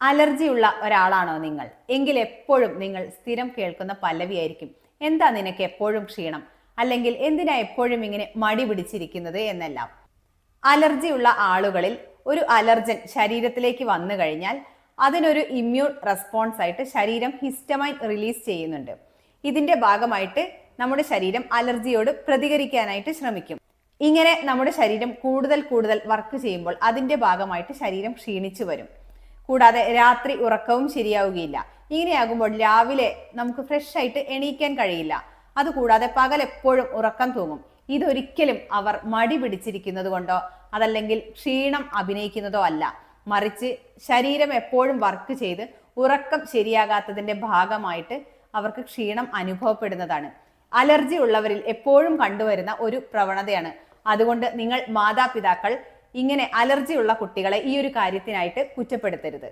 അലർജിയുള്ള ഒരാളാണോ നിങ്ങൾ? എങ്കിൽ എപ്പോഴും നിങ്ങൾ സ്ഥിരം കേൾക്കുന്ന പല്ലവിയായിരിക്കും. എന്താ നിനക്ക് എപ്പോഴും ക്ഷീണം? അല്ലെങ്കിൽ എന്തിനാ എപ്പോഴും ഇങ്ങനെ മടി പിടിച്ചിരിക്കുന്നത് എന്നെല്ലാം? അലർജിയുള്ള ആളുകളിൽ ഒരു അലർജൻ ശരീരത്തിലേക്ക് വന്നു കഴിഞ്ഞാൽ അതിനൊരു ഇമ്മ്യൂൺ റെസ്പോൺസ് ആയിട്ട് ശരീരം ഹിസ്റ്റമൈൻ റിലീസ് ചെയ്യുന്നുണ്ട്. ഇതിന്റെ ഭാഗമായിട്ട് നമ്മുടെ ശരീരം അലർജിയോട് പ്രതികരിക്കാനായിട്ട് ശ്രമിക്കും. ഇങ്ങനെ നമ്മുടെ ശരീരം കൂടുതൽ കൂടുതൽ വർക്ക് ചെയ്യുമ്പോൾ അതിന്റെ ഭാഗമായിട്ട് ശരീരം ക്ഷീണിച്ചു വരും. കൂടാതെ രാത്രി ഉറക്കവും ശരിയാവുകയില്ല. ഇങ്ങനെയാകുമ്പോൾ രാവിലെ നമുക്ക് ഫ്രഷ് ആയിട്ട് എണീക്കാൻ കഴിയില്ല. അതുകൂടാതെ പകൽ എപ്പോഴും ഉറക്കം തൂങ്ങും. ഇതൊരിക്കലും അവർ മടി പിടിച്ചിരിക്കുന്നത് കൊണ്ടോ അതല്ലെങ്കിൽ ക്ഷീണം അഭിനയിക്കുന്നതോ അല്ല. മറിച്ച് ശരീരം എപ്പോഴും വർക്ക് ചെയ്ത് ഉറക്കം ശരിയാകാത്തതിന്റെ ഭാഗമായിട്ട് അവർക്ക് ക്ഷീണം അനുഭവപ്പെടുന്നതാണ്. അലർജി ഉള്ളവരിൽ എപ്പോഴും കണ്ടുവരുന്ന ഒരു പ്രവണതയാണ്. അതുകൊണ്ട് നിങ്ങൾ മാതാപിതാക്കൾ ഇങ്ങനെ അലർജിയുള്ള കുട്ടികളെ ഈ ഒരു കാര്യത്തിനായിട്ട് കുറ്റപ്പെടുത്തരുത്.